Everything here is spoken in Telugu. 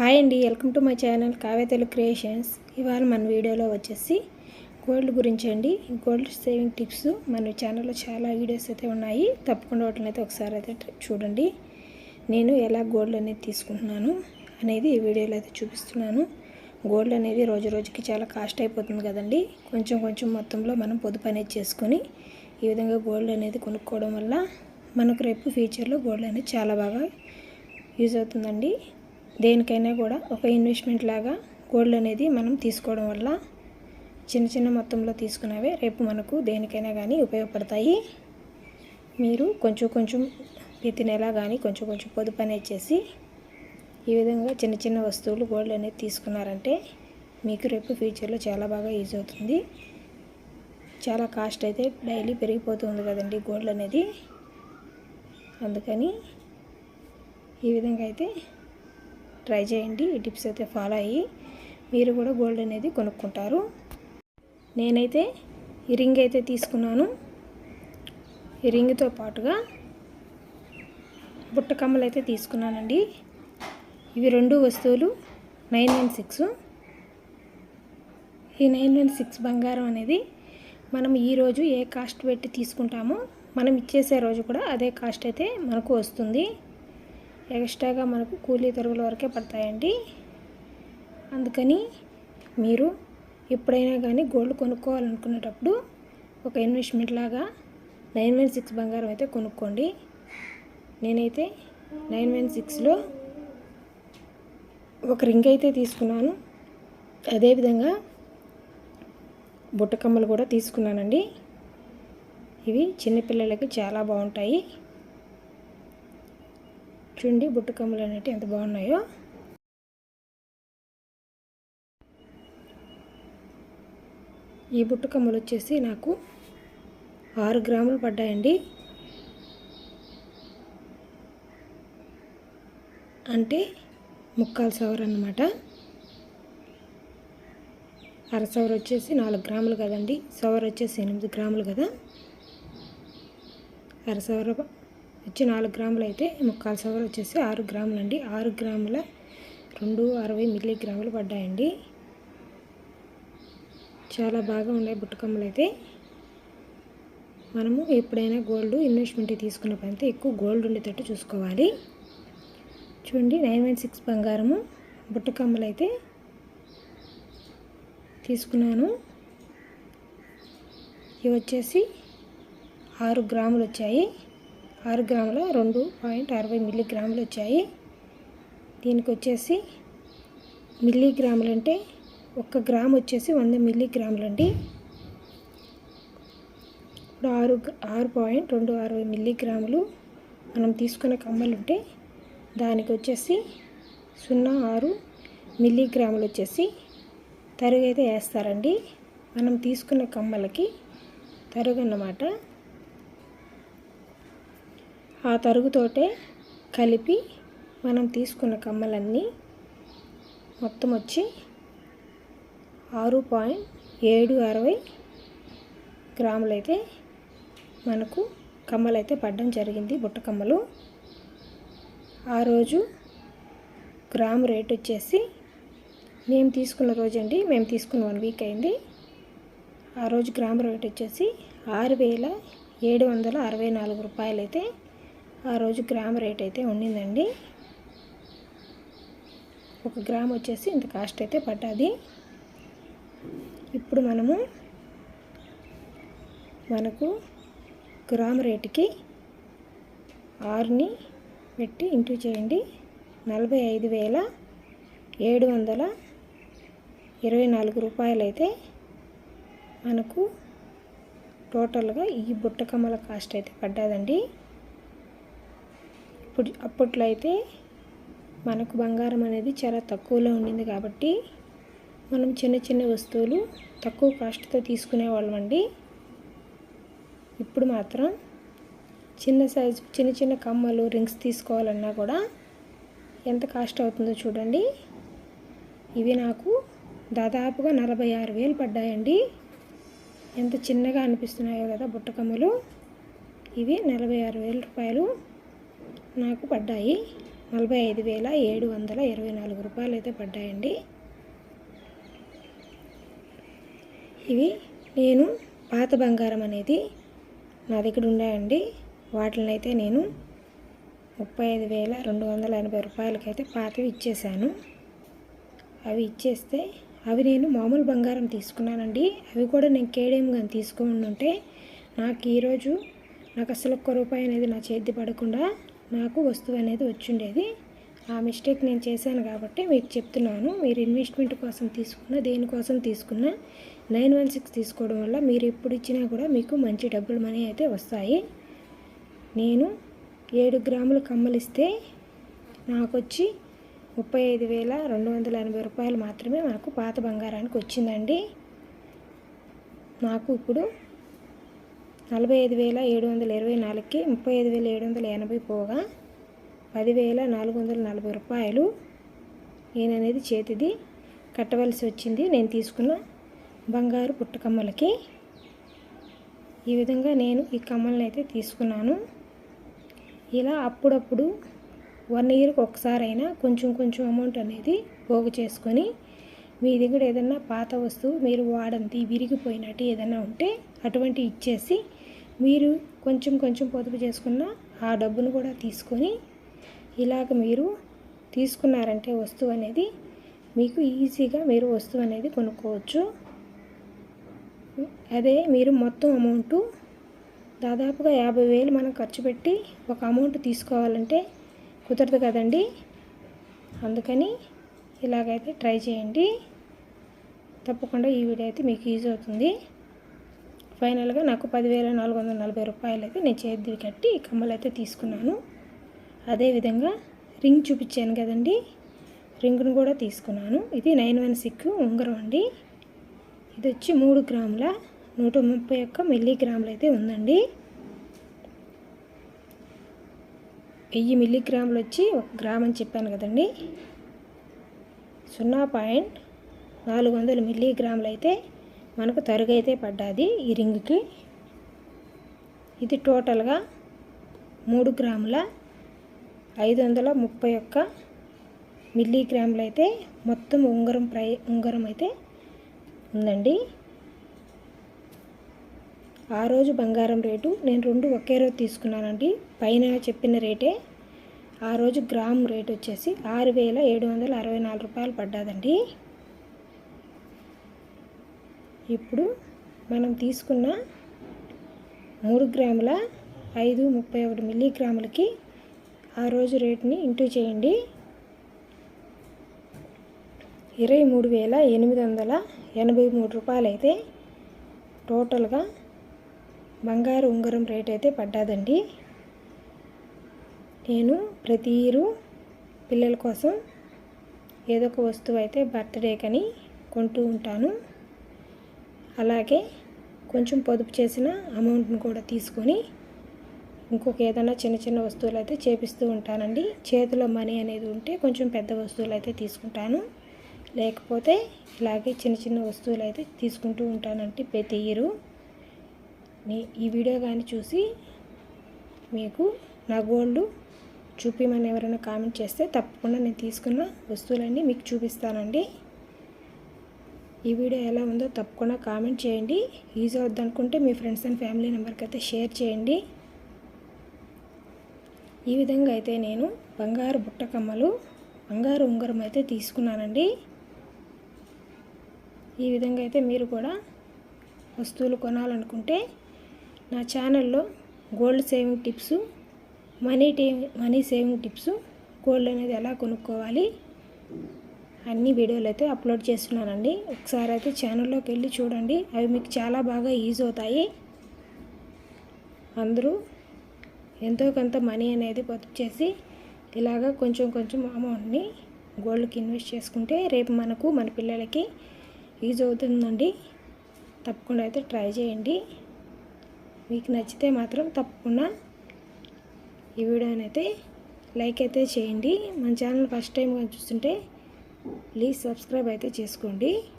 హాయ్ అండి వెల్కమ్ టు మై ఛానల్ కావ్యతలు క్రియేషన్స్. ఇవాళ మన వీడియోలో వచ్చేసి గోల్డ్ గురించి అండి. Gold saving tips. మన ఛానల్లో చాలా వీడియోస్ అయితే ఉన్నాయి. తప్పకుండా వాటిని అయితే ఒకసారి అయితే చూడండి. నేను ఎలా గోల్డ్ అనేది తీసుకుంటున్నాను అనేది ఈ వీడియోలో అయితే చూపిస్తున్నాను. గోల్డ్ అనేది రోజు రోజుకి చాలా కాస్ట్ అయిపోతుంది కదండి. కొంచెం కొంచెం మొత్తంలో మనం పొదుపు అనేది చేసుకొని ఈ విధంగా గోల్డ్ అనేది కొనుక్కోవడం వల్ల మనకు రేపు ఫ్యూచర్లో గోల్డ్ అనేది చాలా బాగా యూజ్ అవుతుందండి. దేనికైనా కూడా ఒక ఇన్వెస్ట్మెంట్ లాగా గోల్డ్ అనేది మనం తీసుకోవడం వల్ల చిన్న చిన్న మొత్తంలో తీసుకున్నవే రేపు మనకు దేనికైనా కానీ ఉపయోగపడతాయి. మీరు కొంచెం కొంచెం ప్రతి నెల కానీ కొంచెం కొంచెం పొదుపు అనేది చేసి ఈ విధంగా చిన్న చిన్న వస్తువులు గోల్డ్ అనేది తీసుకున్నారంటే మీకు రేపు ఫ్యూచర్లో చాలా బాగా యూజ్ అవుతుంది. చాలా కాస్ట్ అయితే డైలీ పెరిగిపోతుంది కదండి గోల్డ్ అనేది. అందుకని ఈ విధంగా అయితే ట్రై చేయండి. ఈ టిప్స్ అయితే ఫాలో అయ్యి మీరు కూడా గోల్డ్ అనేది కొనుక్కుంటారు. నేనైతే ఈ రింగ్ అయితే తీసుకున్నాను. ఈ రింగ్తో పాటుగా బుట్ట కమ్మలు అయితే తీసుకున్నానండి. ఇవి రెండు వస్తువులు నైన్ వన్ సిక్స్. ఈ నైన్ వన్ సిక్స్ బంగారం అనేది మనం ఈరోజు ఏ కాస్ట్ పెట్టి తీసుకుంటామో మనం ఇచ్చేసే రోజు కూడా అదే కాస్ట్ అయితే మనకు వస్తుంది. ఎక్స్ట్రాగా మనకు కూలీ తరుగుల వరకే పడతాయండి. అందుకని మీరు ఎప్పుడైనా కానీ గోల్డ్ కొనుక్కోవాలనుకునేటప్పుడు ఒక ఇన్వెస్ట్మెంట్ లాగా నైన్ వన్ సిక్స్ బంగారం అయితే కొనుక్కోండి. నేనైతే నైన్ వన్ సిక్స్లో ఒక రింగ్ అయితే తీసుకున్నాను. అదేవిధంగా బుట్టకమ్మలు కూడా తీసుకున్నానండి. ఇవి చిన్నపిల్లలకి చాలా బాగుంటాయి. చూడండి బుట్టకమ్మలు అనేవి ఎంత బాగున్నాయో. ఈ బుట్టకమ్మలు వచ్చేసి నాకు ఆరు గ్రాములు పడ్డాయండి. అంటే ముక్కాలు సవర్ అన్నమాట. అర సవర్ వచ్చేసి నాలుగు గ్రాములు కదండి. సవర్ వచ్చేసి ఎనిమిది గ్రాములు కదా. అర సవర్ వచ్చి నాలుగు గ్రాములు అయితే ముక్కాలు సవర్ వచ్చేసి ఆరు గ్రాములు అండి ఆరు గ్రాముల రెండు అరవై మిల్లీ గ్రాములు పడ్డాయండి. చాలా బాగా ఉన్నాయి బుట్టకమ్మలు అయితే. మనము ఎప్పుడైనా గోల్డ్ ఇన్వెస్ట్మెంట్ తీసుకున్నప్పుడు అయితే ఎక్కువ గోల్డ్ ఉండేటట్టు చూసుకోవాలి. చూడండి నైన్ వన్ సిక్స్ బంగారము బుట్టకమ్మలు అయితే తీసుకున్నాను. ఇవి వచ్చేసి ఆరు గ్రాములు వచ్చాయి. ఆరు గ్రాముల రెండు పాయింట్ అరవై మిల్లీగ్రాములు వచ్చాయి. దీనికి వచ్చేసి మిల్లీ గ్రాములు అంటే ఒక్క గ్రామ్ వచ్చేసి వంద మిల్లీ గ్రాములు అండి ఇప్పుడు ఆరు ఆరు పాయింట్ రెండు అరవై మిల్లీ గ్రాములు మనం తీసుకున్న కమ్మలు ఉంటే దానికి వచ్చేసి సున్నా ఆరు మిల్లీగ్రాములు వచ్చేసి తరుగు అయితే వేస్తారండి. మనం తీసుకున్న కమ్మలకి తరుగు అన్నమాట ఆ తరుగుతోటే కలిపి మనం తీసుకున్న కమ్మలన్నీ మొత్తం వచ్చి ఆరు పాయింట్ ఏడు అరవై గ్రాములైతే మనకు కమ్మలైతే పడడం జరిగింది. బుట్ట కమ్మలు. ఆ రోజు గ్రాము రేట్ వచ్చేసి మేము తీసుకున్న రోజు అండి మేము తీసుకున్న వన్ వీక్ అయింది. ఆ రోజు గ్రాము రేట్ వచ్చేసి ఆరు వేల ఏడు వందల అరవై నాలుగు రూపాయలైతే ఆ రోజు గ్రామ్ రేట్ అయితే ఉండిందండి. ఒక గ్రామ్ వచ్చేసి ఇంత కాస్ట్ అయితే పడ్డది. ఇప్పుడు మనము మనకు గ్రామ్ రేటుకి ఆరుని పెట్టి ఇంటూ చేయండి. నలభై ఐదు వేల ఏడు వందల ఇరవై నాలుగు రూపాయలైతే మనకు టోటల్గా ఈ బుట్టకమ్మల కాస్ట్ అయితే పడ్డదండి. ఇప్పుడు అప్పట్లో అయితే మనకు బంగారం అనేది చాలా తక్కువలో ఉండింది కాబట్టి మనం చిన్న చిన్న వస్తువులు తక్కువ కాస్ట్తో తీసుకునేవాళ్ళం అండి. ఇప్పుడు మాత్రం చిన్న సైజు చిన్న చిన్న కమ్మలు రింగ్స్ తీసుకోవాలన్నా కూడా ఎంత కాస్ట్ అవుతుందో చూడండి. ఇవి నాకు దాదాపుగా నలభై ఆరు వేలు పడ్డాయండి. ఎంత చిన్నగా అనిపిస్తున్నాయో కదా బుట్టకమ్మలు ఇవి నలభై ఆరు వేల రూపాయలు. నాకు పడ్డాయి. నలభై ఐదు వేల ఏడు వందల ఇరవై నాలుగు రూపాయలు అయితే పడ్డాయండి. ఇవి నేను పాత బంగారం అనేది నా దగ్గర ఉన్నాయండి వాటిని అయితే నేను ముప్పై ఐదు వేల రెండు వందల ఎనభై రూపాయలకైతే పాతవి ఇచ్చేసాను అవి ఇచ్చేస్తే అవి నేను మామూలు బంగారం తీసుకున్నానండి. అవి కూడా నేను కేడీఎం కానీ తీసుకుని ఉంటే నాకు ఈరోజు నాకు అసలు ఒక్క రూపాయి అనేది నా చేతి పడకుండా నాకు వస్తువు అనేది వచ్చిండేది. ఆ మిస్టేక్ నేను చేశాను కాబట్టి మీకు చెప్తున్నాను. మీరు ఇన్వెస్ట్మెంట్ కోసం తీసుకున్న దేనికోసం తీసుకున్న నైన్ వన్ సిక్స్ తీసుకోవడం వల్ల మీరు ఎప్పుడు ఇచ్చినా కూడా మీకు మంచి డబ్బులు మనీ అయితే వస్తాయి. నేను ఏడు గ్రాములు కమ్మలిస్తే నాకు వచ్చి ముప్పై ఐదు వేల రెండు వందల ఎనభై రూపాయలు మాత్రమే నాకు పాత బంగారానికి వచ్చిందండి. నాకు ఇప్పుడు నలభై ఐదు వేల ఏడు వందల ఇరవై నాలుగుకి ముప్పై ఐదు వేల ఏడు వందల ఎనభై పోగా పదివేల నాలుగు వందల నలభై రూపాయలు నేను అనేది చేతిది కట్టవలసి వచ్చింది. నేను తీసుకున్న బంగారు పుట్టకమ్మలకి ఈ విధంగా నేను ఈ కమ్మల్ని అయితే తీసుకున్నాను. ఇలా అప్పుడప్పుడు వన్ ఇయర్కి ఒకసారైనా కొంచెం కొంచెం అమౌంట్ అనేది పోగు చేసుకొని మీ దగ్గర ఏదన్నా పాత వస్తువు మీరు వాడంతి విరిగిపోయినట్టు ఏదైనా ఉంటే అటువంటి ఇచ్చేసి మీరు కొంచెం కొంచెం పొదుపు చేసుకున్న ఆ డబ్బును కూడా తీసుకొని ఇలాగ మీరు తీసుకున్నారంటే వస్తువు అనేది మీకు ఈజీగా మీరు వస్తువు అనేది కొనుక్కోవచ్చు. అదే మీరు మొత్తం అమౌంట్ దాదాపుగా యాభై వేలు మనం ఖర్చు పెట్టి ఒక అమౌంట్ తీసుకోవాలంటే కుదరదు కదండి. అందుకని ఇలాగైతే ట్రై చేయండి. తప్పకుండా ఈ వీడియో అయితే మీకు యూజ్ అవుతుంది. ఫైనల్గా నాకు పదివేల నాలుగు వందల నలభై రూపాయలు అయితే నేను చేతి కట్టి కమ్మలు అయితే తీసుకున్నాను అదేవిధంగా రింగ్ చూపించాను కదండి. రింగ్ను కూడా తీసుకున్నాను. ఇది నైన్ వన్ సిక్ ఉంగరం అండి. ఇది వచ్చి మూడు గ్రాముల నూట ముప్పై ఒక్క మిల్లీగ్రాములు అయితే ఉందండి. వెయ్యి మిల్లీగ్రాములు వచ్చి ఒక గ్రామ్ అని చెప్పాను కదండి. సున్నా పాయింట్ నాలుగు వందల మిల్లీగ్రాములు అయితే మనకు తరుగైతే పడ్డాది ఈ రింగ్కి. ఇది టోటల్గా మూడు గ్రాముల ఐదు వందల ముప్పై ఒక్క మిల్లీగ్రాములు అయితే మొత్తం ఉంగరం ప్రై ఉంగరం అయితే ఉందండి. ఆ రోజు బంగారం రేటు నేను రెండు ఒకే రోజు తీసుకున్నానండి. పైన చెప్పిన రేటే ఆ రోజు గ్రామ్ రేట్ వచ్చేసి ఆరు వేల ఏడు వందల అరవై నాలుగు రూపాయలు పడ్డాదండి. ఇప్పుడు మనం తీసుకున్న మూడు గ్రాముల ఐదు ముప్పై ఒకటి మిల్లీగ్రాములకి ఆ రోజు రేటుని ఇంటూ చేయండి. ఇరవై మూడు వేల ఎనిమిది వందల ఎనభై మూడు రూపాయలు అయితే టోటల్గా బంగారు ఉంగరం రేట్ అయితే పడ్డాదండి. నేను ప్రతి పిల్లల కోసం ఏదో ఒక వస్తువు అయితే బర్త్డే కని కొంటూ ఉంటాను. అలాగే కొంచెం పొదుపు చేసిన అమౌంట్ని కూడా తీసుకొని ఇంకొక ఏదైనా చిన్న చిన్న వస్తువులు అయితే చేపిస్తూ ఉంటానండి. చేతిలో మనీ అనేది ఉంటే కొంచెం పెద్ద వస్తువులు అయితే తీసుకుంటాను. లేకపోతే ఇలాగే చిన్న చిన్న వస్తువులు అయితే తీసుకుంటూ ఉంటానంటే ప్రతి ఇయరు. ఈ వీడియో కానీ చూసి మీకు నా గోల్డ్ చూపిమని ఎవరైనా కామెంట్ చేస్తే తప్పకుండా నేను తీసుకున్న వస్తువులన్నీ మీకు చూపిస్తానండి. ఈ వీడియో ఎలా ఉందో తప్పకుండా కామెంట్ చేయండి. యూజ్ అవుద్ది అనుకుంటే మీ ఫ్రెండ్స్ అండ్ ఫ్యామిలీ మెంబర్కి అయితే షేర్ చేయండి. ఈ విధంగా అయితే నేను బంగారు బుట్టకమ్మలు బంగారు ఉంగరం అయితే తీసుకున్నానండి. ఈ విధంగా అయితే మీరు కూడా వస్తువులు కొనాలనుకుంటే నా ఛానల్లో గోల్డ్ సేవింగ్ టిప్స్ మనీ టీ మనీ సేవింగ్ టిప్స్ గోల్డ్ అనేది ఎలా కొనుక్కోవాలి అన్ని వీడియోలు అయితే అప్లోడ్ చేస్తున్నానండి. ఒకసారి అయితే ఛానల్లోకి వెళ్ళి చూడండి. అవి మీకు చాలా బాగా యూజ్ అవుతాయి. అందరూ ఎంతో కొంత మనీ అనేది పొదుపు చేసి ఇలాగా కొంచెం కొంచెం అమౌంట్ని గోల్డ్కి ఇన్వెస్ట్ చేసుకుంటే రేపు మనకు మన పిల్లలకి యూజ్ అవుతుందండి. తప్పకుండా అయితే ట్రై చేయండి. మీకు నచ్చితే మాత్రం తప్పకుండా ఈ వీడియోనైతే లైక్ అయితే చేయండి. మన ఛానల్ ఫస్ట్ టైం చూస్తుంటే ప్లీజ్ సబ్స్క్రైబ్ అయితే చేసుకోండి.